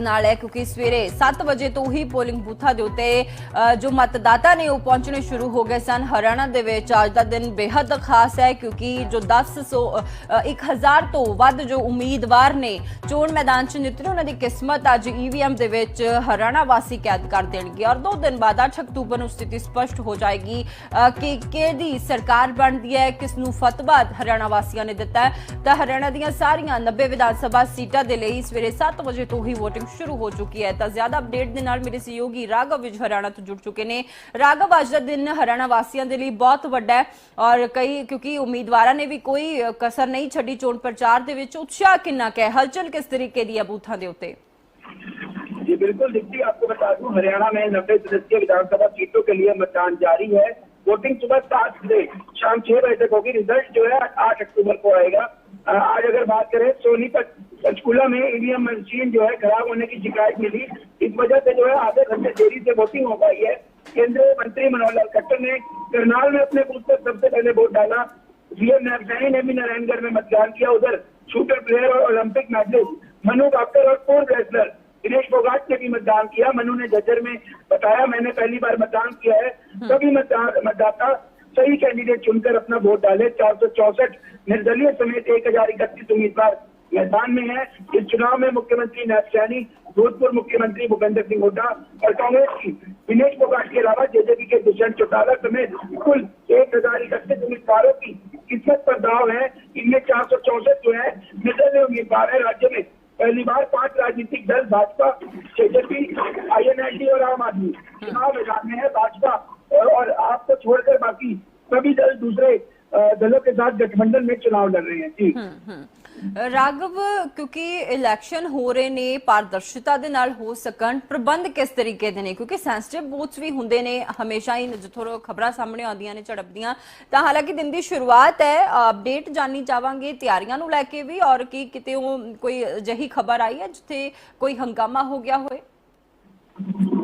ਨਾਲ ਹੈ, ਕਿਉਂਕਿ ਸਵੇਰੇ 7 ਵਜੇ ਤੋਂ ਹੀ ਪੋਲਿੰਗ ਬੂਥਾਂ ਦੇ ਉੱਤੇ ਜੋ ਮਤਦਾਤਾ ਨੇ ਉਹ ਪਹੁੰਚਣੇ ਸ਼ੁਰੂ ਹੋ ਗਏ ਸਨ। ਹਰਿਆਣਾ ਦੇ ਵਿੱਚ ਅੱਜ ਦਾ ਦਿਨ ਬੇहद ਖਾਸ ਹੈ, ਕਿਉਂਕਿ ਜੋ 1000 1000 ਤੋਂ ਵੱਧ ਜੋ ਉਮੀਦਵਾਰ ਨੇ ਚੋਣ ਮੈਦਾਨ 'ਚ ਨਿਕਲੇ ਉਹਨਾਂ ਦੀ ਕਿਸਮਤ ਅੱਜ ਈਵੀਐਮ ਦੇ ਵਿੱਚ ਹਰਿਆਣਾ ਵਾਸੀ ਕੈਦ ਕਰ ਦੇਣਗੇ। ਔਰ ਦੋ ਦਿਨ ਬਾਅਦ 8 ਅਕਤੂਬਰ ਨੂੰ ਸਥਿਤੀ ਸਪਸ਼ਟ ਹੋ ਜਾਏਗੀ ਕਿ ਕਿਹਦੀ ਸਰਕਾਰ ਬਣਦੀ ਹੈ ਕਿਸ ਨੂੰ ਫਤਵਾ ਹਰਿਆਣਾ ਵਾਸੀਆਂ ਨੇ ਦਿੱਤਾ ਹੈ। ਤਾਂ ਹਰਿਆਣਾ ਦੀਆਂ ਸਾਰੀਆਂ 90 ਵਿਧਾਨ ਸਭਾ ਸੀਟਾਂ ਦੇ ਲਈ ਸਵੇਰੇ 7 ਵਜੇ ਤੋਂ ਹੀ ਵੋਟਿੰਗ ਸ਼ੁਰੂ ਹੋ ਚੁੱਕੀ ਹੈ ਤਾਂ ਜ਼ਿਆਦਾ ਅਪਡੇਟ ਦੇ ਨਾਲ ਮੇਰੇ ਸਹਿਯੋਗੀ ਰਾਘਵ ਵਿਜ ਹਰਿਆਣਾ ਤੋਂ ਜੁੜ ਚੁੱਕੇ ਨੇ ਰਾਘਵ ਅੱਜ ਦਾ ਦਿਨ ਹਰਿਆਣਾ ਵਾਸੀਆਂ ਦੇ ਲਈ ਬਹੁਤ ਵੱਡਾ ਹੈ ਔਰ ਕਈ ਕਿਉਂਕਿ ਉਮੀਦਵਾਰਾਂ ਨੇ ਵੀ ਕੋਈ ਅ, ਕਸਰ ਨਹੀਂ ਛੱਡੀ ਚੋਣ ਪ੍ਰਚਾਰ ਦੇ ਵਿੱਚ ਉਤਸ਼ਾਹ ਕਿੰਨਾ ਕੁ ਹੈ ਹਲਚਲ ਕਿਸ ਤਰੀਕੇ ਦੀ ਹੈ ਬੂਥਾਂ ਦੇ ਉੱਤੇ जी बिल्कुल दीप्ति आपको बता दूं हरियाणा में नब्बे सदस्यीय विधानसभा सीटों के लिए मतदान जारी है वोटिंग सुबह सात से शाम छह बजे तक होगी रिजल्ट जो है आठ अक्टूबर को आएगा अ, आज अगर बात करें सोनीपत पंचकूला में ईवीएम मशीन जो है खराब होने की शिकायत मिली। इस वजह से जो है आधे घंटे देरी से वोटिंग हो पाई है। केंद्रीय मंत्री मनोहर लाल खट्टर ने करनाल में अपने बूथ पर सबसे पहले वोट डाला। सीएम नरसैनी ने भी नारायणगढ़ में मतदान किया। उधर शूटर प्लेयर और ओलंपिक मेडलिस्ट मनु बाकर और पूर्व रेसलर दिनेश फोगाट ने भी मतदान किया। मनु ने झज्जर में बताया मैंने पहली बार मतदान किया है। सभी मतदान मतदाता सही कैंडिडेट चुनकर अपना वोट डाले। चार सौ चौसठ निर्दलीय समेत एक हज़ार इकतीस उम्मीदवार मैदान में है। इस चुनाव में मुख्यमंत्री नायब सैनी भूतपूर्व मुख्यमंत्री भूपेंद्र सिंह हुड्डा और कांग्रेस की दिनेश फोगाट के अलावा जेजेपी के दुष्यंत चौटाला समेत कुल एक हज़ार इकतीस उम्मीदवारों की किस्मत पर दाव है। इनमें चार सौ चौसठ जो है, निर्दलीय उम्मीदवार है। राज्य में पहली बार पाँच राजनीतिक दल, भाजपा, जेजेपी, आईएनएलडी और आम आदमी चुनाव मैदान में है। भाजपा और, और आपको छोड़कर बाकी सभी दल दूसरे अ, दलों के साथ गठबंधन में चुनाव लड़ रहे हैं जी ਰਾਘਵ ਕਿਉਂਕਿ ਇਲੈਕਸ਼ਨ ਹੋ ਰਹੇ ਨੇ ਪਾਰਦਰਸ਼ਤਾ ਦੇ ਨਾਲ ਹੋ ਸਕਣ ਪ੍ਰਬੰਧ ਕਿਸ ਤਰੀਕੇ ਦੇ ਨੇ ਕਿਉਂਕਿ ਸੈਂਸਿਟਿਵ ਬੂਥਸ ਵੀ ਹੁੰਦੇ ਨੇ ਹਮੇਸ਼ਾ ਹੀ ਜਿੱਥੋਂ ਖਬਰਾਂ ਸਾਹਮਣੇ ਆਉਂਦੀਆਂ ਨੇ ਝੜਪਦੀਆਂ ਤਾਂ ਹਾਲਾਂਕਿ ਦਿਨ ਦੀ ਸ਼ੁਰੂਆਤ ਹੈ ਅਪਡੇਟ ਜਾਨਣੀ ਚਾਹਾਂਗੇ ਤਿਆਰੀਆਂ ਨੂੰ ਲੈ ਕੇ ਵੀ ਔਰ ਕੀ ਕਿਤੇ ਉਹ ਕੋਈ ਅਜਿਹੀ ਖਬਰ ਆਈ ਹੈ ਜਿੱਥੇ ਕੋਈ ਹੰਗਾਮਾ ਹੋ ਗਿਆ ਹੋਏ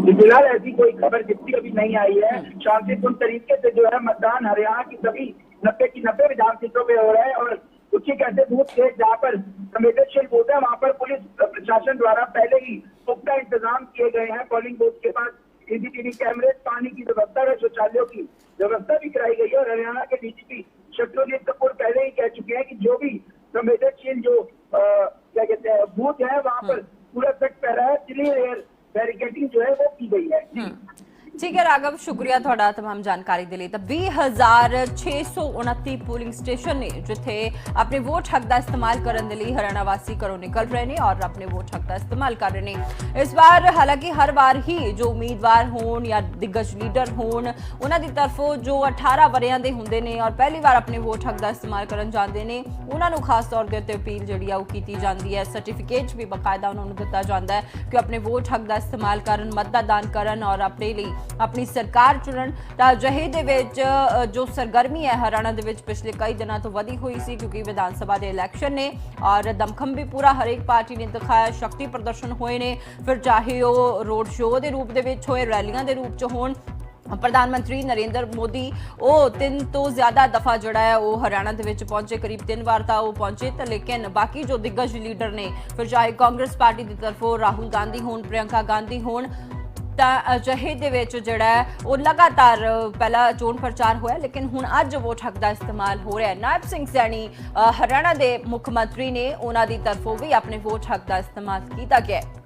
फ़िलहाल ऐसी कोई खबर जितनी अभी नहीं आई है। शांतिपूर्ण तरीके से जो है मतदान हरियाणा की सभी नब्बे की नब्बे विधान सीटों में हो रहा है और कुछ एक ऐसे बूथ थे जहाँ पर संवेदनशील बूथ है। वहाँ पर पुलिस प्रशासन द्वारा पहले ही पुख्ता इंतज़ाम किए गए हैं। पोलिंग बूथ के पास सीसीटीवी कैमरे, पानी की व्यवस्था है शौचालयों की व्यवस्था भी कराई गई है और हरियाणा के डीजीपी शत्रुजीत कपूर पहले ही कह चुके हैं कि जो भी संवेदनशील जो क्या कहते हैं, बूथ है, वहाँ पर पूरा सख्त पहरा है। क्लियर एयर बैरिकेडिंग जो है वो की गई है जी। ਠੀਕ ਹੈ ਰਾਘਵ ਸ਼ੁਕਰੀਆ ਤੁਹਾਡਾ तमाम ਜਾਣਕਾਰੀ ਦੇ ਲਈ ਤਾਂ 20629 ਪੋਲਿੰਗ ਸਟੇਸ਼ਨ ਨੇ ਜਿੱਥੇ ਆਪਣੇ ਵੋਟ ਹੱਕ ਦਾ ਇਸਤੇਮਾਲ ਕਰਨ ਦੇ ਲਈ ਹਰਿਆਣਾ ਵਾਸੀ ਘਰੋਂ ਨਿਕਲ ਰਹੇ ਨੇ ਔਰ ਆਪਣੇ ਵੋਟ ਹੱਕ ਦਾ ਇਸਤੇਮਾਲ ਕਰ ਰਹੇ ਨੇ ਇਸ ਵਾਰ ਹਾਲਾਂਕਿ ਹਰ ਵਾਰ ਹੀ ਜੋ ਉਮੀਦਵਾਰ ਹੋਣ ਜਾਂ ਦਿੱਗਜ ਲੀਡਰ ਹੋਣ ਉਹਨਾਂ ਦੀ ਤਰਫੋਂ ਜੋ 18 ਵਰਿਆਂ ਦੇ ਹੁੰਦੇ ਨੇ ਔਰ ਪਹਿਲੀ ਵਾਰ ਆਪਣੇ ਵੋਟ ਹੱਕ ਦਾ ਇਸਤੇਮਾਲ ਕਰਨ ਜਾਂਦੇ ਨੇ ਉਹਨਾਂ ਨੂੰ ਖਾਸ ਤੌਰ ਦੇ ਉੱਤੇ ਅਪੀਲ ਜਿਹੜੀ ਆ ਉਹ ਕੀਤੀ ਜਾਂਦੀ ਹੈ ਸਰਟੀਫਿਕੇਟ ਵੀ ਬਕਾਇਦਾ ਉਹਨਾਂ ਨੂੰ ਦਿੱਤਾ ਜਾਂਦਾ ਹੈ ਕਿ ਆਪਣੇ ਵੋਟ ਹੱਕ ਦਾ ਇਸਤੇਮਾਲ ਕਰਨ ਮਤਦਾਨ ਕਰਨ ਔਰ ਆਪਣੇ ਲਈ ਆਪਣੀ ਸਰਕਾਰ ਚੁਣਨ। ਤਾਂ ਅਜਿਹੇ ਦੇ ਵਿੱਚ ਜੋ ਸਰਗਰਮੀ ਹੈ ਹਰਿਆਣਾ ਦੇ ਵਿੱਚ ਪਿਛਲੇ ਕਈ ਦਿਨਾਂ ਤੋਂ ਵਧੀ ਹੋਈ ਸੀ ਕਿਉਂਕਿ ਵਿਧਾਨ ਸਭਾ ਦੇ ਇਲੈਕਸ਼ਨ ਨੇ ਔਰ ਦਮਖਮ ਵੀ ਪੂਰਾ ਹਰੇਕ ਪਾਰਟੀ ਨੇ ਦਿਖਾਇਆ, ਸ਼ਕਤੀ ਪ੍ਰਦਰਸ਼ਨ ਹੋਏ ਨੇ। ਫਿਰ ਚਾਹੇ ਉਹ ਰੋਡ ਸ਼ੋਅ ਦੇ ਰੂਪ ਦੇ ਵਿੱਚ ਹੋਏ, ਰੈਲੀਆਂ ਦੇ ਰੂਪ 'ਚ ਹੋਣ, ਪ੍ਰਧਾਨ ਮੰਤਰੀ ਨਰਿੰਦਰ ਮੋਦੀ, ਉਹ ਤਿੰਨ ਤੋਂ ਜ਼ਿਆਦਾ ਦਫਾ ਜਿਹੜਾ ਹੈ ਉਹ ਹਰਿਆਣਾ ਦੇ ਵਿੱਚ ਪਹੁੰਚੇ, ਕਰੀਬ ਤਿੰਨ ਵਾਰ ਤਾਂ ਉਹ ਪਹੁੰਚੇ, ਤਾਂ ਲੇਕਿਨ ਬਾਕੀ ਜੋ ਦਿੱਗਜ ਲੀਡਰ ਨੇ, ਫਿਰ ਚਾਹੇ ਕਾਂਗਰਸ ਪਾਰਟੀ ਦੀ ਤਰਫੋਂ ਰਾਹੁਲ ਗਾਂਧੀ ਹੋਣ, ਪ੍ਰਿਯੰਕਾ ਗਾਂਧੀ ਹੋਣ ਤਾਂ ਅਜਿਹੇ ਦੇ ਵਿੱਚ ਜਿਹੜਾ ਉਹ ਲਗਾਤਾਰ ਪਹਿਲਾ ਚੋਣ ਪ੍ਰਚਾਰ ਹੋਇਆ, ਲੇਕਿਨ ਹੁਣ ਅੱਜ ਵੋਟ ਹੱਕ ਦਾ ਇਸਤੇਮਾਲ ਹੋ ਰਿਹਾ ਹੈ। ਨਾਇਬ ਸਿੰਘ ਸੈਣੀ ਹਰਿਆਣਾ ਦੇ ਮੁੱਖ ਮੰਤਰੀ ਨੇ ਉਹਨਾਂ ਦੀ ਤਰਫੋਂ ਵੀ ਆਪਣੇ ਵੋਟ ਹੱਕ ਦਾ ਇਸਤੇਮਾਲ ਕੀਤਾ ਗਿਆ ਹੈ।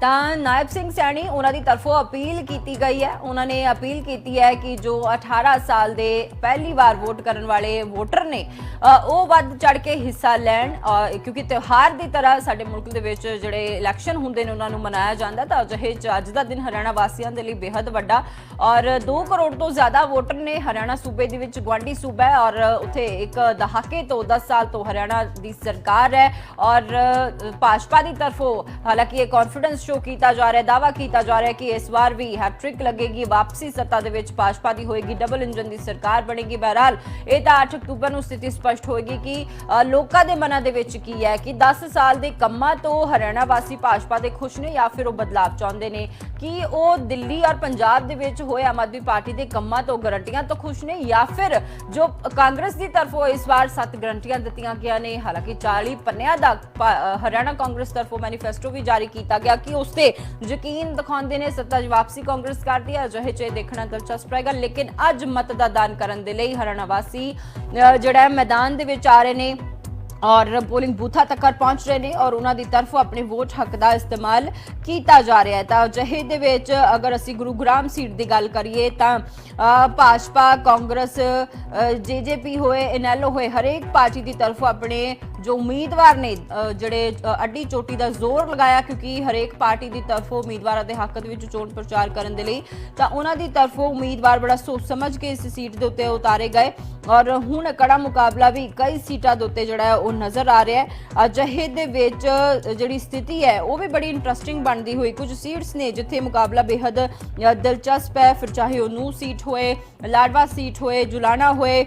ਤਾਂ ਨਾਇਬ ਸਿੰਘ ਸੈਣੀ ਉਹਨਾਂ ਦੀ ਤਰਫੋਂ ਅਪੀਲ ਕੀਤੀ ਗਈ ਹੈ। ਉਹਨਾਂ ਨੇ ਅਪੀਲ ਕੀਤੀ ਹੈ ਕਿ ਜੋ 18 ਸਾਲ ਦੇ ਪਹਿਲੀ ਵਾਰ ਵੋਟ ਕਰਨ ਵਾਲੇ ਵੋਟਰ ਨੇ ਉਹ ਵੱਧ ਚੜ ਕੇ ਹਿੱਸਾ ਲੈਣ ਅ, ਕਿਉਂਕਿ ਤਿਉਹਾਰ ਦੀ ਤਰ੍ਹਾਂ ਸਾਡੇ ਮੁਲਕ ਦੇ ਵਿੱਚ ਜਿਹੜੇ ਇਲੈਕਸ਼ਨ ਹੁੰਦੇ ਨੇ ਉਹਨਾਂ ਨੂੰ ਮਨਾਇਆ ਜਾਂਦਾ ਤਾਂ ਅਜਿਹੇ 'ਚ ਅੱਜ ਦਾ ਦਿਨ ਹਰਿਆਣਾ ਵਾਸੀਆਂ ਦੇ ਲਈ ਬੇहद ਵੱਡਾ ਔਰ 2 ਕਰੋੜ ਤੋਂ ਜ਼ਿਆਦਾ ਵੋਟਰ ਨੇ ਹਰਿਆਣਾ ਸੂਬੇ ਦੇ ਵਿੱਚ ਗਵਾਂਢੀ ਸੂਬਾ ਹੈ ਔਰ ਉੱਥੇ ਇੱਕ ਦਹਾਕੇ ਤੋਂ 10 ਸਾਲ ਤੋਂ ਹਰਿਆਣਾ ਦੀ ਸਰਕਾਰ ਹੈ ਔਰ ਭਾਜਪਾ ਦੀ ਤਰਫੋਂ ਹਾਲਾਂਕਿ ਇਹ ਕੌਨਫੀਡੈਂਸ ਸ਼ੋ ਕੀਤਾ ਜਾ ਰਿਹਾ ਹੈ ਦਾਵਾ ਕੀਤਾ ਜਾ ਰਿਹਾ ਕਿ ਇਸ ਵਾਰ ਵੀ ਹੈਟ੍ਰਿਕ ਲੱਗੇਗੀ, ਵਾਪਸੀ ਸੱਤਾ ਦੇ ਵਿੱਚ ਭਾਜਪਾ ਦੀ ਹੋਏਗੀ ਡਬਲ ਇੰਜਨ ਦੀ ਸਰਕਾਰ ਬਣੇਗੀ। ਬਹਰਹਾਲ ਇਹ ਤਾਂ 8 ਅਕਤੂਬਰ ਨੂੰ ਸਥਿਤੀ ਸਪਸ਼ਟ ਹੋਏਗੀ ਕਿ ਲੋਕਾਂ ਦੇ ਮਨਾਂ ਦੇ ਵਿੱਚ ਕੀ ਹੈ ਕਿ 10 ਸਾਲ ਦੇ ਕੰਮਾਂ ਤੋਂ ਹਰਿਆਣਾ ਵਾਸੀ ਭਾਜਪਾ ਦੇ ਖੁਸ਼ ਨੇ ਜਾਂ ਫਿਰ ਉਹ ਬਦਲਾਅ ਚਾਹੁੰਦੇ ਨੇ? ਕਿ ਉਹ ਦਿੱਲੀ ਔਰ ਪੰਜਾਬ ਦੇ ਵਿੱਚ ਹੋਏ ਆਮ ਆਦਮੀ ਪਾਰਟੀ ਦੇ ਕੰਮਾਂ ਤੋਂ ਗਰੰਟੀਆਂ ਤੋਂ ਖੁਸ਼ ਨੇ ਜਾਂ ਫਿਰ ਜੋ ਕਾਂਗਰਸ ਦੀ ਤਰਫੋਂ ਇਸ ਵਾਰ ਸੱਤ ਗਰੰਟੀਆਂ ਦਿੱਤੀਆਂ ਗਿਆ ਨੇ, ਹਾਲਾਂਕਿ 40 ਪੰਨਿਆਂ ਦਾ ਹਰਿਆਣਾ ਕਾਂਗਰਸ ਤਰਫੋਂ ਮੈਨੀਫੈਸਟੋ ਵੀ ਜਾਰੀ ਕੀਤਾ ਗਿਆ। ਕਿ ਉਸ ਤੇ ਯਕੀਨ ਦਿਖਾਉਂਦੇ ਨੇ। ਸੱਤਾ 'ਚ ਵਾਪਸੀ ਕਾਂਗਰਸ ਕਰਦੀ ਹੈ। ਅਜਿਹੇ 'ਚ ਦੇਖਣਾ ਦਿਲਚਸਪ ਰਹੇਗਾ। ਲੇਕਿਨ ਅੱਜ ਮਤ ਕਰਨ ਦੇ ਲਈ ਹਰਿਆਣਾ ਵਾਸੀ ਜਿਹੜਾ ਮੈਦਾਨ ਦੇ ਵਿੱਚ ਆ ਰਹੇ ਨੇ ਔਰ ਪੋਲਿੰਗ ਬੂਥਾਂ ਤੱਕ ਪਹੁੰਚ ਰਹੇ ਨੇ ਔਰ ਉਹਨਾਂ ਦੀ ਤਰਫੋਂ ਆਪਣੇ ਵੋਟ ਹੱਕ ਦਾ ਇਸਤੇਮਾਲ ਕੀਤਾ ਜਾ ਰਿਹਾ ਹੈ। ਤਾਂ ਅਜਿਹੇ ਦੇ ਵਿੱਚ ਅਗਰ ਅਸੀਂ ਗੁਰੂਗ੍ਰਾਮ ਸੀਟ ਦੀ ਗੱਲ ਕਰੀਏ ਤਾਂ ਭਾਜਪਾ, ਕਾਂਗਰਸ ਜੇਜੇਪੀ ਹੋਏ, ਇਨੈਲੋ ਹੋਏ, ਹਰੇਕ ਪਾਰਟੀ ਦੀ ਤਰਫੋਂ ਆਪਣੇ ਜੋ ਉਮੀਦਵਾਰ ਨੇ ਜਿਹੜੇ ਅੱਡੀ ਚੋਟੀ ਦਾ ਜ਼ੋਰ ਲਗਾਇਆ ਕਿਉਂਕਿ ਹਰੇਕ ਪਾਰਟੀ ਦੀ ਤਰਫੋਂ ਉਮੀਦਵਾਰਾਂ ਦੇ ਹੱਕ ਦੇ ਵਿੱਚ ਚੋਣ ਪ੍ਰਚਾਰ ਕਰਨ ਦੇ ਲਈ, ਤਾਂ ਉਹਨਾਂ ਦੀ ਤਰਫੋਂ ਉਮੀਦਵਾਰ ਬੜਾ ਸੋਚ ਸਮਝ ਕੇ ਇਸ ਸੀਟ ਦੇ ਉੱਤੇ ਉਤਾਰੇ ਗਏ ਔਰ ਹੁਣ ਕੜਾ ਮੁਕਾਬਲਾ ਵੀ ਕਈ ਸੀਟਾਂ ਦੇ ਉੱਤੇ ਜਿਹੜਾ ਉਹ ਨਜ਼ਰ ਆ ਰਿਹਾ ਹੈ। ਅਜਿਹੇ ਦੇ ਵਿੱਚ ਜਿਹੜੀ ਸਥਿਤੀ ਹੈ, ਉਹ ਵੀ ਬੜੀ ਇੰਟਰਸਟਿੰਗ ਬਣਦੀ ਹੋਈ। ਕੁਝ ਸੀਟਸ ਨੇ ਜਿੱਥੇ ਮੁਕਾਬਲਾ ਬੇहद ਦਿਲਚਸਪ ਹੈ, ਫਿਰ ਚਾਹੇ ਉਹ ਨੂੰ ਸੀਟ ਹੋਏ, ਲਾਡਵਾ ਸੀਟ ਹੋਏ, ਜੁਲਾਣਾ ਹੋਏ,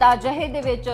ਤਾਂ ਅਜਿਹੇ ਦੇ ਵਿੱਚ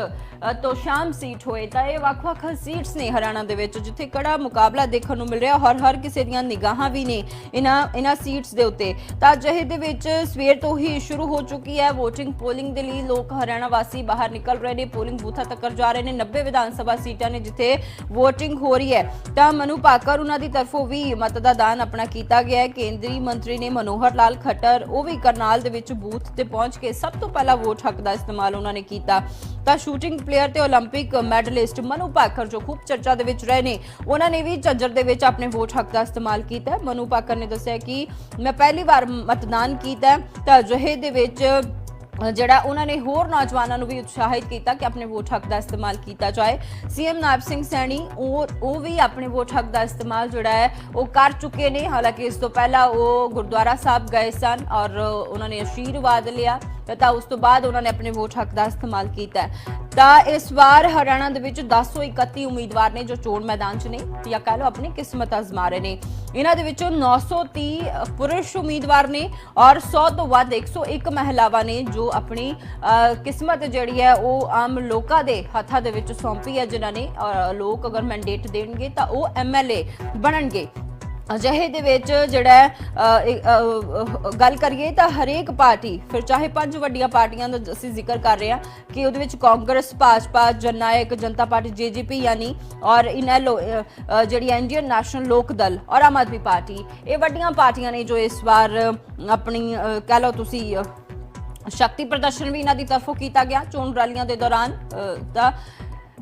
ਤੋਸ਼ਾਮ ਸੀਟ ਹੋਏ ਤਾਂ ਇਹ ਵੱਖ-ਵੱਖ ਸੀਟਸ ਨੇ ਹਰਿਆਣਾ ਦੇ ਵਿੱਚ ਜਿੱਥੇ ਕੜਾ ਮੁਕਾਬਲਾ ਦੇਖਣ ਨੂੰ ਮਿਲ ਰਿਹਾ ਔਰ ਹਰ ਕਿਸੇ ਦੀਆਂ ਨਿਗਾਹਾਂ ਵੀ ਨੇ ਇਹਨਾਂ ਇਹਨਾਂ ਸੀਟਸ ਦੇ ਉੱਤੇ। ਤਾਂ ਅਜਿਹੇ ਦੇ ਵਿੱਚ ਸਵੇਰ ਤੋਂ ਹੀ ਸ਼ੁਰੂ ਹੋ ਚੁੱਕੀ ਹੈ VOTING ਪੋਲਿੰਗ ਦੇ ਲਈ ਲੋਕ ਹਰਿਆਣਾ ਵਾਸੀ ਬਾਹਰ ਨਿਕਲ ਰਹੇ ਨੇ। ਪੋਲਿੰਗ ਬੂਥਾਂ ਤੱਕ ਜਾ ਰਹੇ ਨੇ। 90 ਵਿਧਾਨ ਸਭਾ ਸੀਟਾਂ ਨੇ ਜਿੱਥੇ VOTING ਹੋ ਰਹੀ ਹੈ। ਤਾਂ ਮਨੂ ਪਾਕਰ ਉਹਨਾਂ ਦੀ ਤਰਫੋਂ ਵੀ ਮਤ ਦਾ ਦਾਨ ਆਪਣਾ ਕੀਤਾ ਗਿਆ ਹੈ। ਕੇਂਦਰੀ ਮੰਤਰੀ ਨੇ ਮਨੋਹਰ ਲਾਲ ਖੱਟਰ, ਉਹ ਵੀ ਕਰਨਾਲ ਦੇ ਵਿੱਚ ਬੂਥ ਤੇ ਪਹੁੰਚ ਕੇ ਸਭ ਤੋਂ ਪਹਿਲਾਂ ਵੋਟ ਹੱਕ ਦਾ ਇਸਤੇਮਾਲ ਉਹਨਾਂ ਨੇ ਕੀਤਾ। ਤਾਂ ਸ਼ੂਟਿੰਗ ਪਲੇਅਰ ਤੇ 올림픽 ਮੈਡਲਿਸਟ ਮਨੂ ਪਾਕਰ ਜੋ ਖੂਬ ਚਰਚਾ ਦੇ ਵਿੱਚ ਰਹੇ ਨੇ ਉਹਨਾਂ ਨੇ ਵੀ ਝੱਜਰ ਦੇ ਵਿੱਚ ਆਪਣੇ ਵੋਟ ਹੱਕ ਦਾ ਇਸਤੇਮਾਲ ਕੀਤਾ ਹੈ। ਮਨੂ ਪਾਕਰ ਨੇ ਦੱਸਿਆ ਕਿ ਮੈਂ ਪਹਿਲੀ ਵਾਰ ਮਤਦਾਨ ਕੀਤਾ ਹੈ ਤਾਂ ਅਜਿਹੇ ਦੇ ਵਿੱਚ ਜਿਹੜਾ ਉਹਨਾਂ ਨੇ ਹੋਰ ਨੌਜਵਾਨਾਂ ਨੂੰ ਵੀ ਉਤਸ਼ਾਹਿਤ ਕੀਤਾ ਕਿ ਆਪਣੇ ਵੋਟ ਹੱਕ ਦਾ ਇਸਤੇਮਾਲ ਕੀਤਾ ਜਾਏ ਸੀਐਮ ਨਾਇਬ ਸਿੰਘ ਸੈਣੀ ਉਹ ਉਹ ਵੀ ਆਪਣੇ ਵੋਟ ਹੱਕ ਦਾ ਇਸਤੇਮਾਲ ਜਿਹੜਾ ਹੈ ਉਹ ਕਰ ਚੁੱਕੇ ਨੇ ਹਾਲਾਂਕਿ ਇਸ ਤੋਂ ਪਹਿਲਾਂ ਉਹ ਗੁਰਦੁਆਰਾ ਸਾਹਿਬ ਗਏ ਸਨ ਔਰ ਉਹਨਾਂ ਨੇ ਆਸ਼ੀਰਵਾਦ ਲਿਆ ਤਾਂ ਉਸ ਤੋਂ ਬਾਅਦ ਉਹਨਾਂ ਨੇ ਆਪਣੇ ਵੋਟ ਹੱਕ ਦਾ ਇਸਤੇਮਾਲ ਕੀਤਾ ਹੈ। ਤਾਂ ਇਸ ਵਾਰ ਹਰਿਆਣਾ ਦੇ ਵਿੱਚ 1031 ਉਮੀਦਵਾਰ ਨੇ ਜੋ ਚੋਣ ਮੈਦਾਨ 'ਚ ਨੇ ਜਾਂ ਕਹ ਲਓ ਆਪਣੀ ਕਿਸਮਤ ਅਜ਼ਮਾ ਰਹੇ ਨੇ ਇਹਨਾਂ ਦੇ ਵਿੱਚੋਂ 930 ਪੁਰਸ਼ ਉਮੀਦਵਾਰ ਨੇ ਔਰ 100 ਤੋਂ ਵੱਧ 101 ਮਹਿਲਾਵਾਂ ਨੇ ਜੋ ਆਪਣੀ ਅ, ਕਿਸਮਤ ਜਿਹੜੀ ਹੈ ਉਹ ਆਮ ਲੋਕਾਂ ਦੇ ਹੱਥਾਂ ਦੇ ਵਿੱਚ ਸੌਂਪੀ ਹੈ ਜਿਨ੍ਹਾਂ ਨੇ ਔਰ ਲੋਕ ਅਗਰ ਮੈਂਡੇਟ ਦੇਣਗੇ ਤਾਂ ਉਹ ਐਮਐਲਏ ਬਣਨਗੇ ਅਜਿਹੇ ਦੇ ਵਿੱਚ ਜਿਹੜਾ ਗੱਲ ਕਰੀਏ ਤਾਂ ਹਰੇਕ ਪਾਰਟੀ ਫਿਰ ਚਾਹੇ ਪੰਜ ਵੱਡੀਆਂ ਪਾਰਟੀਆਂ ਦਾ ਅਸੀਂ ਜ਼ਿਕਰ ਕਰ ਰਹੇ ਹਾਂ ਕਿ ਉਹਦੇ ਵਿੱਚ ਕਾਂਗਰਸ ਭਾਜਪਾ ਜਨਨਾਇਕ ਜਨਤਾ ਪਾਰਟੀ ਜੇਜੇਪੀ ਯਾਨੀ ਔਰ ਇਨੈਲੋ ਅ, ਅ, ਜਿਹੜੀ ਇੰਡੀਅਨ ਨੈਸ਼ਨਲ ਲੋਕ ਦਲ ਔਰ ਆਮ ਆਦਮੀ ਪਾਰਟੀ ਇਹ ਵੱਡੀਆਂ ਪਾਰਟੀਆਂ ਨੇ ਜੋ ਇਸ ਵਾਰ ਆਪਣੀ ਕਹਿ ਲਓ ਤੁਸੀਂ ਸ਼ਕਤੀ ਪ੍ਰਦਰਸ਼ਨ ਵੀ ਇਹਨਾਂ ਦੀ ਤਰਫੋਂ ਕੀਤਾ ਗਿਆ। ਚੋਣ ਰੈਲੀਆਂ ਦੇ ਦੌਰਾਨ ਤਾਂ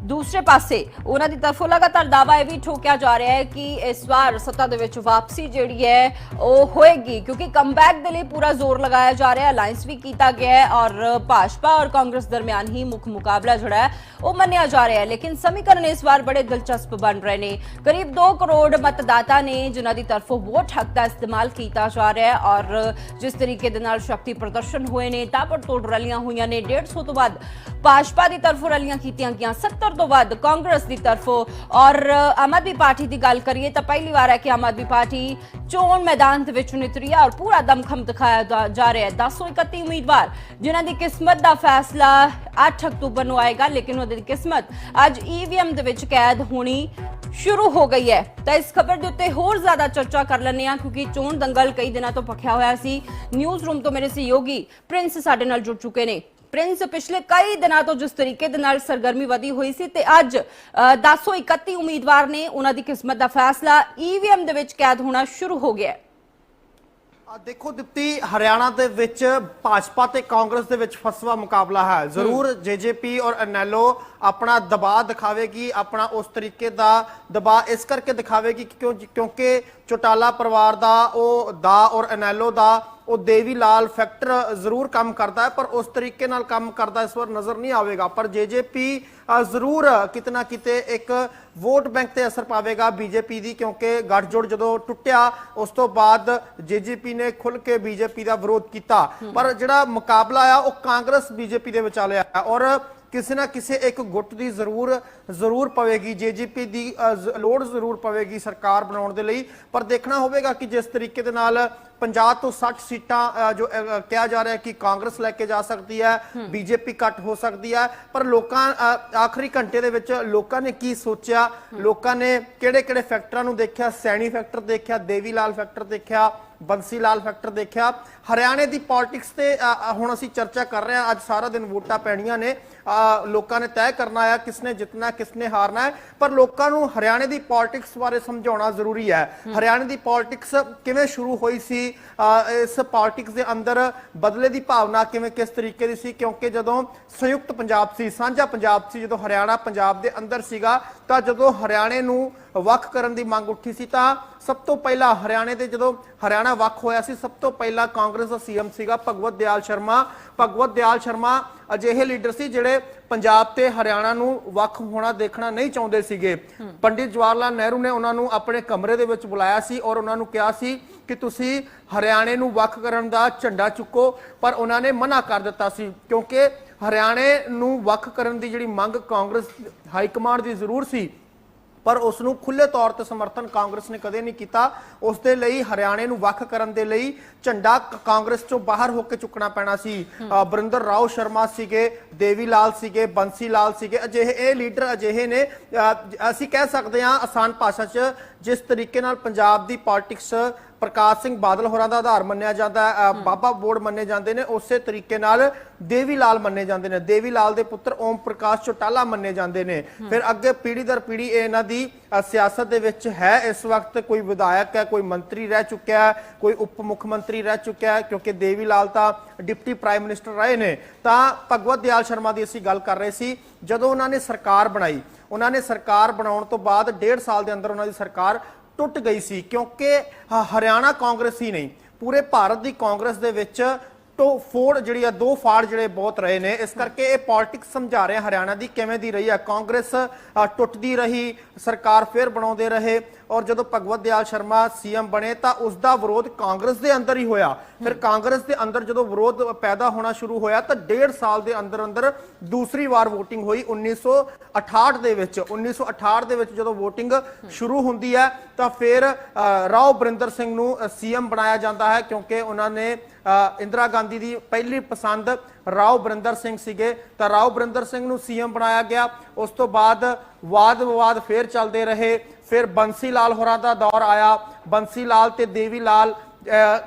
ਦੂਸਰੇ ਪਾਸੇ, ਉਹਨਾਂ ਦੀ ਤਰਫੋਂ ਲਗਾਤਾਰ ਦਾਅਵਾ ਇਹ ਵੀ ਠੋਕਿਆ ਜਾ ਰਿਹਾ ਹੈ ਕਿ ਇਸ ਵਾਰ ਸੱਤਾ ਦੇ ਵਿੱਚ ਵਾਪਸੀ ਜਿਹੜੀ ਹੈ, ਉਹ ਹੋਏਗੀ, ਕਿਉਂਕਿ ਕਮਬੈਕ ਦੇ ਲਈ ਪੂਰਾ ਜ਼ੋਰ ਲਗਾਇਆ ਜਾ ਰਿਹਾ ਹੈ ਅਲਾਈਅੰਸ ਵੀ ਕੀਤਾ ਗਿਆ ਹੈ ਔਰ ਭਾਜਪਾ ਔਰ ਕਾਂਗਰਸ ਦਰਮਿਆਨ ਹੀ ਮੁੱਖ ਮੁਕਾਬਲਾ ਜਿਹੜਾ ਹੈ, ਉਹ ਮੰਨਿਆ ਜਾ ਰਿਹਾ ਹੈ। ਲੇਕਿਨ ਸਮੀਕਰਨ ਇਸ ਵਾਰ ਬੜੇ ਦਿਲਚਸਪ ਬਣ ਰਹੇ ਨੇ। ਕਰੀਬ 2 ਕਰੋੜ ਮਤਦਾਤਾ ਨੇ ਜਿਨ੍ਹਾਂ ਦੀ ਤਰਫੋਂ ਵੋਟ ਹੱਕ ਦਾ ਇਸਤੇਮਾਲ ਕੀਤਾ ਜਾ ਰਿਹਾ ਹੈ ਔਰ ਜਿਸ ਤਰੀਕੇ ਦੇ ਨਾਲ ਸ਼ਕਤੀ ਪ੍ਰਦਰਸ਼ਨ ਹੋਏ ਨੇ, ਤਾਬੜਤੋੜ ਰੈਲੀਆਂ ਹੋਈਆਂ ਨੇ। 150 ਤੋਂ ਵੱਧ ਭਾਜਪਾ ਦੀ ਤਰਫੋਂ ਰੈਲੀਆਂ ਕੀਤੀਆਂ ਗਈਆਂ 70 ਤੋਂ ਵੱਧ ਕਾਂਗਰਸ ਦੀ ਤਰਫੋਂ। ਔਰ ਆਮ ਆਦਮੀ ਪਾਰਟੀ ਦੀ ਗੱਲ ਕਰੀਏ ਤਾਂ ਪਹਿਲੀ ਵਾਰ ਹੈ ਕਿ ਆਮ ਆਦਮੀ ਪਾਰਟੀ ਚੋਣ ਮੈਦਾਨ ਦੇ ਵਿੱਚ ਉਤਰੀ ਔਰ ਪੂਰਾ ਦਮਖਮ ਦਿਖਾਇਆ ਜਾ- ਰਿਹਾ ਹੈ। 1031 ਉਮੀਦਵਾਰ, ਜਿਨ੍ਹਾਂ ਦੀ ਕਿਸਮਤ ਦਾ ਫੈਸਲਾ 8 ਅਕਤੂਬਰ ਨੂੰ ਆਏਗਾ, ਲੇਕਿਨ ਉਹਦੀ ਕਿਸਮਤ ਅੱਜ ਈਵੀਐਮ ਦੇ ਵਿੱਚ ਕੈਦ ਹੋਣੀ ਸ਼ੁਰੂ ਹੋ ਗਈ ਹੈ। ਤਾਂ ਇਸ ਖਬਰ ਦੇ ਉੱਤੇ ਹੋਰ ਜ਼ਿਆਦਾ ਚਰਚਾ ਕਰ ਲੈਂਦੇ ਹਾਂ, ਕਿਉਂਕਿ ਚੋਣ ਦੰਗਲ ਕਈ ਦਿਨਾਂ ਤੋਂ ਭਖਿਆ ਹੋਇਆ ਸੀ। ਨਿਊਜ਼ ਰੂਮ ਤੋਂ ਮੇਰੇ ਸਹਿਯੋਗੀ ਪ੍ਰਿੰਸ ਸਾਡੇ ਨਾਲ ਜੁੜ ਚੁੱਕੇ ਨੇ। ਪ੍ਰਿੰਸ ਪਿਛਲੇ ਕਈ ਦਿਨਾਂ ਤੋਂ ਜਿਸ ਤਰੀਕੇ ਦੇ ਨਾਲ ਸਰਗਰਮੀ ਵਧੀ ਹੋਈ ਸੀ ਤੇ ਅੱਜ ਅ, 1031 ਉਮੀਦਵਾਰ ਨੇ ਉਹਨਾਂ ਦੀ ਕਿਸਮਤ ਦਾ ਫੈਸਲਾ ਈਵੀਐਮ ਦੇ ਵਿੱਚ ਕੈਦ ਹੋਣਾ ਸ਼ੁਰੂ ਹੋ ਗਿਆ ਹੈ। ਆ ਦੇਖੋ ਦਿਪਤੀ ਹਰਿਆਣਾ ਦੇ ਵਿੱਚ ਭਾਜਪਾ ਤੇ ਕਾਂਗਰਸ ਦੇ ਵਿੱਚ ਫਸਵਾ ਮੁਕਾਬਲਾ ਹੈ। ਜ਼ਰੂਰ ਜੇਜੇਪੀ ਔਰ ਅਨੈਲੋ ਆਪਣਾ ਦਬਾਅ ਦਿਖਾਵੇਗੀ ਆਪਣਾ ਉਸ ਤਰੀਕੇ ਦਾ ਦਬਾਅ ਇਸ ਕਰਕੇ ਦਿਖਾਵੇਗੀ ਕਿਉਂਕਿ ਚੋਟਾਲਾ ਪਰਿਵਾਰ ਦਾ ਉਹ ਦਾ ਔਰ ਅਨੈਲੋ ਦਾ ਉਹ ਦੇਵੀ ਲਾਲ ਫੈਕਟਰ ਜ਼ਰੂਰ ਕੰਮ ਕਰਦਾ ਹੈ ਪਰ ਉਸ ਤਰੀਕੇ ਨਾਲ ਕੰਮ ਕਰਦਾ ਇਸ ਵਾਰ ਨਜ਼ਰ ਨਹੀਂ ਆਵੇਗਾ। ਪਰ ਜੇਜੇਪੀ ਜ਼ਰੂਰ ਕਿਤਨਾ ਕਿਤੇ ਇੱਕ ਵੋਟ ਬੈਂਕ ਤੇ ਅਸਰ ਪਾਵੇਗਾ ਬੀਜੇਪੀ ਦੀ ਕਿਉਂਕਿ ਗੱਠਜੋੜ ਜਦੋਂ ਟੁੱਟਿਆ ਉਸ ਤੋਂ ਬਾਅਦ ਜੇਜੇਪੀ ਨੇ ਖੁੱਲ ਕੇ ਬੀਜੇਪੀ ਦਾ ਵਿਰੋਧ ਕੀਤਾ। ਪਰ ਜਿਹੜਾ ਮੁਕਾਬਲਾ ਆ ਉਹ ਕਾਂਗਰਸ ਬੀਜੇਪੀ ਦੇ ਵਿਚਾਲੇ ਆ। ਔਰ ਕਿਸੇ ਨਾ ਕਿਸੇ ਇੱਕ ਗੁੱਟ ਦੀ ਜ਼ਰੂਰ ਜ਼ਰੂਰ ਪਵੇਗੀ ਜੀਜੀਪੀ ਦੀ ਲੋੜ ਜ਼ਰੂਰ ਪਵੇਗੀ ਸਰਕਾਰ ਬਣਾਉਣ ਦੇ ਲਈ। ਪਰ ਦੇਖਣਾ ਹੋਵੇਗਾ ਕਿ ਜਿਸ ਤਰੀਕੇ ਦੇ ਨਾਲ 50 ਤੋਂ 60 ਸੀਟਾਂ ਜੋ ਕਿਹਾ ਜਾ ਰਿਹਾ ਹੈ ਕਿ ਕਾਂਗਰਸ ਲੈ ਕੇ ਜਾ ਸਕਦੀ ਹੈ ਬੀਜੇਪੀ ਘੱਟ ਹੋ ਸਕਦੀ ਹੈ ਪਰ ਲੋਕਾਂ ਆਖਰੀ ਘੰਟੇ ਦੇ ਵਿੱਚ ਲੋਕਾਂ ਨੇ ਕੀ ਸੋਚਿਆ? ਲੋਕਾਂ ਨੇ ਕਿਹੜੇ ਕਿਹੜੇ ਫੈਕਟਰਾਂ ਨੂੰ ਦੇਖਿਆ? ਸੈਣੀ ਫੈਕਟਰ ਦੇਖਿਆ ਦੇਵੀ ਲਾਲ ਫੈਕਟਰ ਦੇਖਿਆ ਬੰਸੀ ਲਾਲ ਫੈਕਟਰ ਦੇਖਿਆ। ਹਰਿਆਣੇ ਦੀ ਪੋਲਿਟਿਕਸ ਤੇ ਹੁਣ ਅਸੀਂ ਚਰਚਾ ਕਰ ਰਹੇ ਹਾਂ। ਅੱਜ ਸਾਰਾ ਦਿਨ ਵੋਟਾਂ ਪੈਣੀਆਂ ਨੇ। ਲੋਕਾਂ ਨੇ ਤੈਅ ਕਰਨਾ ਹੈ ਕਿਸਨੇ ਜਿੱਤਣਾ ਕਿਸਨੇ ਹਾਰਨਾ ਹੈ। ਪਰ ਲੋਕਾਂ ਨੂੰ ਹਰਿਆਣੇ ਦੀ ਪੋਲਿਟਿਕਸ ਬਾਰੇ ਸਮਝਾਉਣਾ ਜ਼ਰੂਰੀ ਹੈ। ਹਰਿਆਣੇ ਦੀ ਪੋਲਿਟਿਕਸ ਕਿਵੇਂ ਸ਼ੁਰੂ ਹੋਈ ਸੀ? ਇਸ ਪੋਲਿਟਿਕਸ ਦੇ ਅੰਦਰ ਬਦਲੇ ਦੀ ਭਾਵਨਾ ਕਿਵੇਂ ਕਿਸ ਤਰੀਕੇ ਦੀ ਸੀ? ਕਿਉਂਕਿ ਜਦੋਂ ਸੰਯੁਕਤ ਪੰਜਾਬ ਸੀ ਸਾਂਝਾ ਪੰਜਾਬ ਸੀ ਜਦੋਂ ਹਰਿਆਣਾ ਪੰਜਾਬ ਦੇ ਅੰਦਰ ਸੀਗਾ ਤਾਂ ਜਦੋਂ ਹਰਿਆਣੇ ਨੂੰ ਵੱਖ ਕਰਨ ਦੀ ਮੰਗ ਉੱਠੀ ਸੀ ਤਾਂ ਸਭ ਤੋਂ ਪਹਿਲਾਂ ਹਰਿਆਣੇ ਦੇ ਜਦੋਂ ਹਰਿਆਣਾ ਵੱਖ ਹੋਇਆ ਸੀ ਸਭ ਤੋਂ ਪਹਿਲਾਂ ਕਾਂਗਰਸ ਦਾ ਸੀਐਮ ਸੀਗਾ ਭਗਵਤ ਦਿਆਲ ਸ਼ਰਮਾ। ਭਗਵਤ ਦਿਆਲ ਸ਼ਰਮਾ ਅਜਿਹੇ ਲੀਡਰ ਸੀ ਜਿਹੜੇ ਪੰਜਾਬ ਤੇ ਹਰਿਆਣਾ ਨੂੰ ਵੱਖ ਹੋਣਾ ਦੇਖਣਾ ਨਹੀਂ ਚਾਹੁੰਦੇ ਸੀਗੇ। ਪੰਡਿਤ ਜਵਾਹਰ ਲਾਲ ਨਹਿਰੂ ਨੇ ਉਹਨਾਂ ਨੂੰ ਆਪਣੇ ਕਮਰੇ ਦੇ ਵਿੱਚ ਬੁਲਾਇਆ ਸੀ ਔਰ ਉਹਨਾਂ ਨੂੰ ਕਿਹਾ ਸੀ ਕਿ ਤੁਸੀਂ ਹਰਿਆਣੇ ਨੂੰ ਵੱਖ ਕਰਨ ਦਾ ਝੰਡਾ ਚੁੱਕੋ, ਪਰ ਉਹਨਾਂ ਨੇ ਮਨਾ ਕਰ ਦਿੱਤਾ ਸੀ ਕਿਉਂਕਿ ਹਰਿਆਣੇ ਨੂੰ ਵੱਖ ਕਰਨ ਦੀ ਜਿਹੜੀ ਮੰਗ ਕਾਂਗਰਸ ਹਾਈ ਕਮਾਂਡ ਦੀ ਜ਼ਰੂਰ ਸੀ ਪਰ ਉਸ ਨੂੰ ਖੁੱਲੇ ਤੌਰ ਤੇ ਸਮਰਥਨ ਕਾਂਗਰਸ ਨੇ ਕਦੇ ਨਹੀਂ ਕੀਤਾ। ਉਸ ਦੇ ਲਈ ਹਰਿਆਣੇ ਨੂੰ ਵੱਖ ਕਰਨ ਦੇ ਲਈ ਝੰਡਾ ਕਾਂਗਰਸ ਚੋਂ ਬਾਹਰ ਹੋ ਕੇ ਚੁੱਕਣਾ ਪੈਣਾ ਸੀ। ਅ, ਬਰਿੰਦਰ ਰਾਓ ਸ਼ਰਮਾ ਸੀਗੇ ਦੇਵੀ ਲਾਲ ਸੀਗੇ ਬੰਸੀ ਲਾਲ ਸੀਗੇ ਅਜਿਹੇ ਇਹ ਲੀਡਰ ਅਜਿਹੇ ਨੇ। ਅਸੀਂ ਕਹਿ ਸਕਦੇ ਹਾਂ ਆਸਾਨ ਭਾਸ਼ਾ 'ਚ ਜਿਸ ਤਰੀਕੇ ਨਾਲ ਪੰਜਾਬ ਦੀ ਪੋਲਿਟਿਕਸ ਪ੍ਰਕਾਸ਼ ਸਿੰਘ ਬਾਦਲ ਹੋਰਾਂ ਦਾ ਆਧਾਰ ਮੰਨਿਆ ਜਾਂਦਾ ਹੈ। ਬਾਬਾ ਬੋਰਡ ਮੰਨੇ ਜਾਂਦੇ ਨੇ। ਉਸੇ ਤਰੀਕੇ ਨਾਲ ਦੇਵੀ ਲਾਲ ਮੰਨੇ ਜਾਂਦੇ ਨੇ। ਦੇਵੀ ਲਾਲ ਦੇ ਪੁੱਤਰ ਓਮ ਪ੍ਰਕਾਸ਼ ਚੋਟਾਲਾ ਮੰਨੇ ਜਾਂਦੇ ਨੇ। ਫਿਰ ਅੱਗੇ ਪੀੜੀ ਦਰ ਪੀੜ੍ਹੀ ਇਹ ਇਹਨਾਂ ਦੀ ਸਿਆਸਤ ਦੇ ਵਿੱਚ ਹੈ। ਇਸ ਵਕਤ ਕੋਈ ਵਿਧਾਇਕ ਹੈ, ਕੋਈ ਮੰਤਰੀ ਰਹਿ ਚੁੱਕਿਆ ਹੈ, ਕੋਈ ਉਪ ਮੁੱਖ ਮੰਤਰੀ ਰਹਿ ਚੁੱਕਿਆ ਹੈ, ਕਿਉਂਕਿ ਦੇਵੀ ਲਾਲ ਤਾਂ ਡਿਪਟੀ ਪ੍ਰਾਈਮ ਮਿਨਿਸਟਰ ਰਹੇ ਨੇ। ਤਾਂ ਭਗਵਤ ਦਿਆਲ ਸ਼ਰਮਾ ਦੀ ਅਸੀਂ ਗੱਲ ਕਰ ਰਹੇ ਸੀ, ਜਦੋਂ ਉਹਨਾਂ ਨੇ ਸਰਕਾਰ ਬਣਾਈ, ਉਹਨਾਂ ਨੇ ਸਰਕਾਰ ਬਣਾਉਣ ਤੋਂ ਬਾਅਦ ਡੇਢ ਸਾਲ ਦੇ ਅੰਦਰ ਉਹਨਾਂ ਦੀ ਸਰਕਾਰ ਟੁੱਟ ਗਈ ਸੀ ਕਿਉਂਕਿ ਹ- ਹਰਿਆਣਾ ਕਾਂਗਰਸ ਹੀ ਨਹੀਂ, ਪੂਰੇ ਭਾਰਤ ਦੀ ਕਾਂਗਰਸ ਦੇ ਵਿੱਚ ਟੋ, ਫੋੜ ਜਿਹੜੀ ਆ, ਦੋ ਫਾੜ ਜਿਹੜੇ ਬਹੁਤ ਰਹੇ ਨੇ। ਇਸ ਕਰਕੇ ਇਹ ਪੋਲਿਟਿਕਸ ਸਮਝਾ ਰਹੇ ਹਰਿਆਣਾ ਦੀ ਕਿਵੇਂ ਦੀ ਰਹੀ ਆ। ਕਾਂਗਰਸ ਟੁੱਟਦੀ ਰਹੀ, ਸਰਕਾਰ ਫੇਰ ਬਣਾਉਂਦੇ ਰਹੇ। ਔਰ ਜਦੋਂ ਭਗਵਤ ਦਿਆਲ ਸ਼ਰਮਾ ਸੀਐਮ ਬਣੇ ਤਾਂ ਉਸ ਦਾ ਵਿਰੋਧ ਕਾਂਗਰਸ ਦੇ ਅੰਦਰ ਹੀ ਹੋਇਆ। ਫਿਰ ਕਾਂਗਰਸ ਦੇ ਅੰਦਰ ਜਦੋਂ ਵਿਰੋਧ ਪੈਦਾ ਹੋਣਾ ਸ਼ੁਰੂ ਹੋਇਆ ਤਾਂ ਡੇਢ ਸਾਲ ਦੇ ਅੰਦਰ ਅੰਦਰ ਦੂਸਰੀ ਵਾਰ VOTING ਹੋਈ 1968 ਦੇ ਵਿੱਚ। 1968 ਦੇ ਵਿੱਚ ਜਦੋਂ VOTING ਸ਼ੁਰੂ ਹੁੰਦੀ ਹੈ ਤਾਂ ਫਿਰ ਰਾਓ ਬਰਿੰਦਰ ਸਿੰਘ ਨੂੰ ਸੀਐਮ ਬਣਾਇਆ ਜਾਂਦਾ ਹੈ ਕਿਉਂਕਿ ਉਹਨਾਂ ਨੇ ਇੰਦਰਾ ਗਾਂਧੀ ਦੀ ਪਹਿਲੀ ਪਸੰਦ ਰਾਓ ਬਰਿੰਦਰ ਸਿੰਘ ਸੀਗੇ। ਤਾਂ ਰਾਓ ਬਰਿੰਦਰ ਸਿੰਘ ਨੂੰ ਸੀਐਮ ਬਣਾਇਆ ਗਿਆ। ਉਸ ਤੋਂ ਬਾਅਦ ਵਾਦ ਵਿਵਾਦ ਫੇਰ ਚੱਲਦੇ ਰਹੇ। ਫਿਰ ਬੰਸੀ ਲਾਲ ਹੋਰਾਂ ਦਾ ਦੌਰ ਆਇਆ। ਬੰਸੀ ਲਾਲ ਤੇ ਦੇਵੀ ਲਾਲ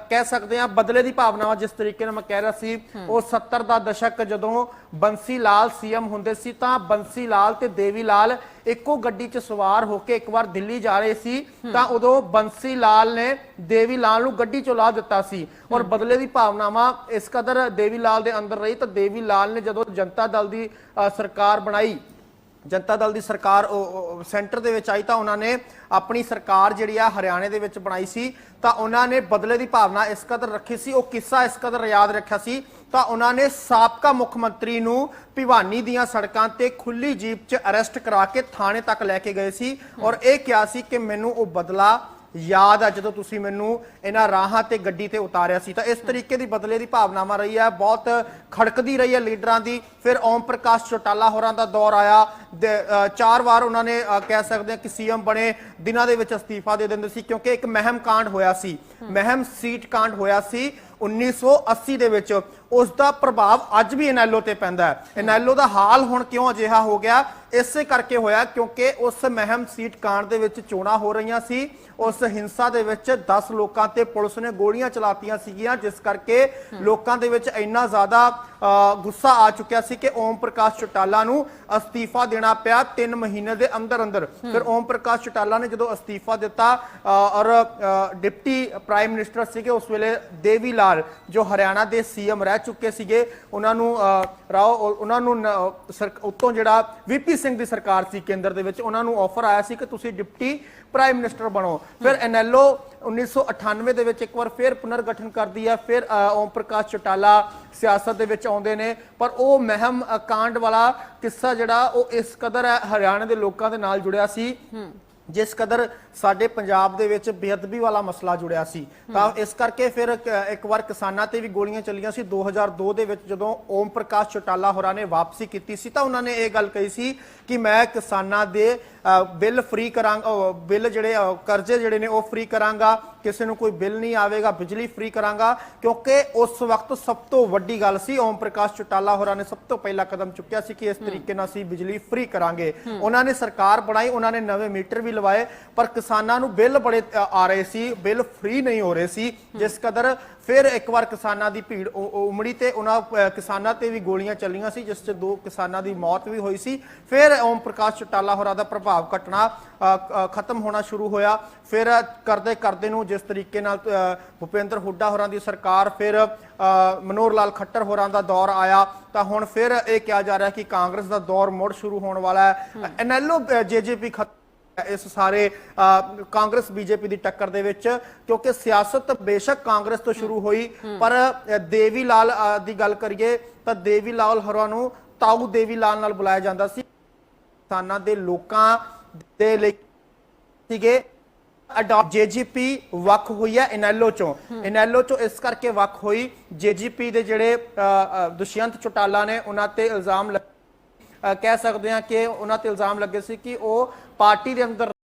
ਕਹਿ ਸਕਦੇ ਆ ਬਦਲੇ ਦੀ ਭਾਵਨਾਵਾਂ ਜਿਸ ਤਰੀਕੇ ਨਾਲ ਮੈਂ ਕਹਿ ਰਿਹਾ ਸੀ ਉਹ 70 ਦਾ ਦਸ਼ਕ ਜਦੋਂ ਬੰਸੀ ਲਾਲ ਸੀਐਮ ਹੁੰਦੇ ਸੀ ਤਾਂ ਬੰਸੀ ਲਾਲ ਤੇ ਦੇਵੀ ਲਾਲ ਇੱਕੋ ਗੱਡੀ 'ਚ ਸਵਾਰ ਹੋ ਕੇ ਇੱਕ ਵਾਰ ਦਿੱਲੀ ਜਾ ਰਹੇ ਸੀ ਤਾਂ ਉਦੋਂ ਬੰਸੀ ਲਾਲ ਨੇ ਦੇਵੀ ਲਾਲ ਨੂੰ ਗੱਡੀ 'ਚੋਂ ਲਾ ਦਿੱਤਾ ਸੀ ਔਰ ਬਦਲੇ ਦੀ ਭਾਵਨਾਵਾਂ ਇਸ ਕਦਰ ਦੇਵੀ ਲਾਲ ਦੇ ਅੰਦਰ ਰਹੀ ਤਾਂ ਦੇਵੀ ਲਾਲ ਨੇ ਜਦੋਂ ਜਨਤਾ ਦਲ ਦੀ ਸਰਕਾਰ ਬਣਾਈ ਜਨਤਾ ਦਲ ਦੀ ਸਰਕਾਰ, ਉਹ- ਸੈਂਟਰ ਦੇ ਵਿੱਚ ਆਈ ਤਾਂ ਉਹਨਾਂ ਨੇ ਆਪਣੀ ਸਰਕਾਰ ਜਿਹੜੀ ਆ ਹਰਿਆਣੇ ਦੇ ਵਿੱਚ ਬਣਾਈ ਸੀ, ਤਾਂ ਉਹਨਾਂ ਨੇ ਬਦਲੇ ਦੀ ਭਾਵਨਾ ਇਸ ਕਦਰ ਰੱਖੀ ਸੀ, ਉਹ ਕਿੱਸਾ ਇਸ ਕਦਰ ਯਾਦ ਰੱਖਿਆ ਸੀ, ਤਾਂ ਉਹਨਾਂ ਨੇ ਸਾਬਕਾ ਮੁੱਖ ਮੰਤਰੀ ਨੂੰ ਭਿਵਾਨੀ ਦੀਆਂ ਸੜਕਾਂ ਤੇ ਖੁੱਲੀ ਜੀਪ 'ਚ ਅਰੈਸਟ ਕਰਾ ਕੇ ਥਾਣੇ ਤੱਕ ਲੈ ਕੇ ਗਏ ਸੀ ਔਰ ਇਹ ਕਿਹਾ ਸੀ ਕਿ ਮੈਨੂੰ ਉਹ ਬਦਲਾ ਯਾਦ ਆ ਜਦੋਂ ਤੁਸੀਂ ਮੈਨੂੰ ਇਹਨਾਂ ਰਾਹਾਂ ਤੇ ਗੱਡੀ ਤੇ ਉਤਾਰਿਆ ਸੀ। ਤਾਂ ਇਸ ਤਰੀਕੇ ਦੀ ਬਦਲੇ ਦੀ ਭਾਵਨਾਵਾਂ ਰਹੀ ਹੈ ਬਹੁਤ ਖੜਕਦੀ ਰਹੀ ਹੈ ਲੀਡਰਾਂ ਦੀ। ਫਿਰ ਓਮ ਪ੍ਰਕਾਸ਼ ਚੋਟਾਲਾ ਹੋਰਾਂ ਦਾ ਦੌਰ ਆਇਆ। ਚਾਰ ਵਾਰ ਉਹਨਾਂ ਨੇ ਕਹਿ ਸਕਦੇ ਹਾਂ ਕਿ ਸੀਐਮ ਬਣੇ। ਦਿਨਾਂ ਦੇ ਵਿੱਚ ਅਸਤੀਫਾ ਦੇ ਦਿੰਦੇ ਸੀ ਕਿਉਂਕਿ ਇੱਕ ਮਹਿਮ ਕਾਂਡ ਹੋਇਆ ਸੀ। ਮਹਿਮ ਸੀਟ ਕਾਂਡ ਹੋਇਆ ਸੀ। 1980 ਦੇ ਵਿੱਚ ਉਸ ਦਾ ਪ੍ਰਭਾਵ ਅੱਜ ਵੀ ਇਨੈਲੋ ਤੇ ਪੈਂਦਾ ਹੈ। ਇਨੈਲੋ ਦਾ ਹਾਲ ਹੁਣ ਕਿਉਂ ਅਜਿਹਾ ਹੋ ਗਿਆ? ਇਸੇ ਕਰਕੇ ਹੋਇਆ ਕਿਉਂਕਿ ਉਸ ਮਹਿਮ ਸੀਟ ਕਾਂਡ ਦੇ ਵਿੱਚ ਚੋਣਾਂ ਹੋ ਰਹੀਆਂ ਸੀ। ਉਸ ਹਿੰਸਾ ਦੇ ਵਿੱਚ 10 ਲੋਕਾਂ ਤੇ ਪੁਲਿਸ ਨੇ ਗੋਲੀਆਂ ਚਲਾਤੀਆਂ ਸੀਗੀਆਂ ਜਿਸ ਕਰਕੇ ਲੋਕਾਂ ਦੇ ਵਿੱਚ ਇੰਨਾ ਜ਼ਿਆਦਾ ਗੁੱਸਾ ਆ ਚੁੱਕਿਆ ਸੀ ਕਿ ਓਮ ਪ੍ਰਕਾਸ਼ ਚੋਟਾਲਾ ਨੂੰ ਅਸਤੀਫਾ ਦੇਣਾ ਪਿਆ 3 ਮਹੀਨੇ ਦੇ ਅੰਦਰ ਅੰਦਰ ਫਿਰ ਓਮ ਪ੍ਰਕਾਸ਼ ਚੋਟਾਲਾ ਨੇ ਜਦੋਂ ਅਸਤੀਫਾ ਦਿੱਤਾ ਔਰ ਡਿਪਟੀ ਪ੍ਰਾਈਮ ਮਿਨਿਸਟਰ ਸੀਗੇ ਉਸ ਵੇਲੇ ਦੇਵੀ ਲਾਲ ਜੋ ਹਰਿਆਣਾ ਦੇ ਸੀਐਮ ਰਹਿ ਚੁੱਕੇ ਸੀਗੇ। ਉਹਨਾਂ ਨੂੰ ਅ, ਰਾਓ ਉਹਨਾਂ ਨੂੰ ਉੱਤੋਂ ਜਿਹੜਾ ਵੀਪੀ ਸਿੰਘ ਦੀ ਸਰਕਾਰ ਸੀ ਕੇਂਦਰ ਦੇ ਵਿੱਚ ਉਹਨਾਂ ਨੂੰ ਆਫਰ ਆਇਆ ਸੀ ਕਿ ਤੁਸੀਂ ਡਿਪਟੀ ਪ੍ਰਾਈਮ ਮਿਨਿਸਟਰ ਬਣੋ। ਫਿਰ ਐਨਐਲਓ 1998 ਦੇ ਵਿੱਚ ਇੱਕ ਵਾਰ ਫਿਰ ਪੁਨਰਗਠਨ ਕਰਦੀ ਹੈ ਫਿਰ ਓਮ ਪ੍ਰਕਾਸ਼ ਚਟਾਲਾ ਸਿਆਸਤ ਦੇ ਵਿੱਚ ਆਉਂਦੇ ਨੇ। ਪਰ ਉਹ ਮਹਿਮ ਕਾਂਡ ਵਾਲਾ ਕਿੱਸਾ ਜਿਹੜਾ ਉਹ ਇਸ ਕਦਰ ਹੈ ਹਰਿਆਣਾ ਦੇ ਲੋਕਾਂ ਦੇ ਨਾਲ ਜੁੜਿਆ ਸੀ। ਜਿਸ ਕਦਰ ਸਾਡੇ ਪੰਜਾਬ ਦੇ ਵਿੱਚ ਬੇਅਦਬੀ ਵਾਲਾ ਮਸਲਾ ਜੁੜਿਆ ਸੀ। ਤਾਂ ਇਸ ਕਰਕੇ ਫਿਰ ਇੱਕ ਵਾਰ ਕਿਸਾਨਾਂ ਤੇ ਵੀ ਗੋਲੀਆਂ ਚੱਲੀਆਂ ਸੀ। 2002 ਦੇ ਵਿੱਚ ਜਦੋਂ ਓਮ ਪ੍ਰਕਾਸ਼ ਚੋਟਾਲਾ ਹੋਰਾਂ ਨੇ ਵਾਪਸੀ ਕੀਤੀ ਸੀ ਤਾਂ ਉਹਨਾਂ ਨੇ ਇਹ ਗੱਲ ਕਹੀ ਸੀ ਕਿ ਮੈਂ ਕਿਸਾਨਾਂ ਦੇ ਬਿੱਲ ਫ੍ਰੀ ਕਰਾਂਗਾ ਬਿੱਲ ਜਿਹੜੇ ਕਰਜ਼ੇ ਜਿਹੜੇ ਨੇ ਉਹ ਫ੍ਰੀ ਕਰਾਂਗਾ। ਕਿਸੇ ਨੂੰ ਕੋਈ ਬਿੱਲ ਨਹੀਂ ਆਵੇਗਾ ਬਿਜਲੀ ਫ੍ਰੀ ਕਰਾਂਗਾ ਕਿਉਂਕਿ ਉਸ ਵਕਤ ਸਭ ਤੋਂ ਵੱਡੀ ਗੱਲ ਸੀ ਓਮ ਪ੍ਰਕਾਸ਼ ਚੋਟਾਲਾ ਹੋਰਾਂ ਨੇ ਸਭ ਤੋਂ ਪਹਿਲਾ ਕਦਮ ਚੁੱਕਿਆ ਸੀ ਕਿ ਇਸ ਤਰੀਕੇ ਨਾਲ ਅਸੀਂ ਬਿਜਲੀ ਫ੍ਰੀ ਕਰਾਂਗੇ। ਉਹਨਾਂ ਨੇ ਸਰਕਾਰ ਬਣਾਈ ਉਹਨਾਂ ਨੇ ਨਵੇਂ ਮੀਟਰ ਵੀ ਲਵਾਏ ਪਰ ਕਿਸਾਨਾਂ ਨੂੰ ਬਿੱਲ ਬੜੇ ਆ ਰਹੇ ਸੀ ਬਿੱਲ ਫ੍ਰੀ ਨਹੀਂ ਹੋ ਰਹੇ ਸੀ ਜਿਸ ਕਦਰ ਫਿਰ ਇੱਕ ਵਾਰ ਕਿਸਾਨਾਂ ਦੀ ਭੀੜ ਉਮੜੀ ਤੇ ਉਹਨਾਂ ਕਿਸਾਨਾਂ ਤੇ ਵੀ ਗੋਲੀਆਂ ਚੱਲੀਆਂ ਸੀ ਜਿਸ 'ਚ ਦੋ ਕਿਸਾਨਾਂ ਦੀ ਮੌਤ ਵੀ ਹੋਈ ਸੀ। ਫਿਰ ਓਮ ਪ੍ਰਕਾਸ਼ ਚੋਟਾਲਾ ਹੋਰਾਂ ਦਾ ਪ੍ਰਭਾਵ ਘਟਣਾ ਖਤਮ ਹੋਣਾ ਸ਼ੁਰੂ ਹੋਇਆ। ਫਿਰ ਕਰਦੇ ਕਰਦੇ ਨੂੰ ਜਿਸ ਤਰੀਕੇ ਨਾਲ ਭੁਪਿੰਦਰ ਹੁੱਡਾ ਹੋਰਾਂ ਦੀ ਸਰਕਾਰ ਫਿਰ ਮਨੋਹਰ ਲਾਲ ਖੱਟਰ ਹੋਰਾਂ ਦਾ ਦੌਰ ਆਇਆ ਤਾਂ ਹੁਣ ਫਿਰ ਇਹ ਕਿਹਾ ਜਾ ਰਿਹਾ ਕਿ ਕਾਂਗਰਸ ਦਾ ਦੌਰ ਮੁੜ ਸ਼ੁਰੂ ਹੋਣ ਵਾਲਾ ਹੈ। ਐਨਐਲਓ ਜੇਜੇਪੀ ਇਸ ਸਾਰੇ ਕਾਂਗਰਸ ਬੀਜੇਪੀ ਦੀ ਟੱਕਰ ਦੇ ਵਿੱਚ ਕਿਉਂਕਿ ਸਿਆਸਤ ਬੇਸ਼ੱਕ ਕਾਂਗਰਸ ਤੋਂ ਸ਼ੁਰੂ ਹੋਈ ਪਰ ਦੇਵੀ ਲਾਲ ਦੀ ਗੱਲ ਕਰੀਏ ਤਾਂ ਦੇਵੀ ਲਾਲ ਹਰਾਂ ਨੂੰ ਤਾਊ ਦੇਵੀ ਲਾਲ ਨਾਲ ਬੁਲਾਇਆ ਜਾਂਦਾ ਸੀ। ਕਿਸਾਨਾਂ ਦੇ ਲੋਕਾਂ ਦੇ ਲਈ ਸੀਗੇ। ਅਡਾਪ ਜੇਜੀਪੀ ਵੱਖ ਹੋਈ ਹੈ ਇਨੈਲੋ ਚੋਂ। ਇਨੈਲੋ ਚੋਂ ਇਸ ਕਰਕੇ ਵੱਖ ਹੋਈ ਜੇਜੀਪੀ ਦੇ ਜਿਹੜੇ ਅ, ਦੁਸ਼ਯੰਤ ਚੋਟਾਲਾ ਨੇ ਉਹਨਾਂ ਤੇ ਇਲਜ਼ਾਮ ਲੱਗ- ਕਹਿ ਸਕਦੇ ਹਾਂ ਕਿ ਉਹਨਾਂ ਤੇ ਇਲਜ਼ਾਮ ਲੱਗੇ ਸੀ ਕਿ ਉਹ ਪਾਰਟੀ ਦੇ ਅੰਦਰ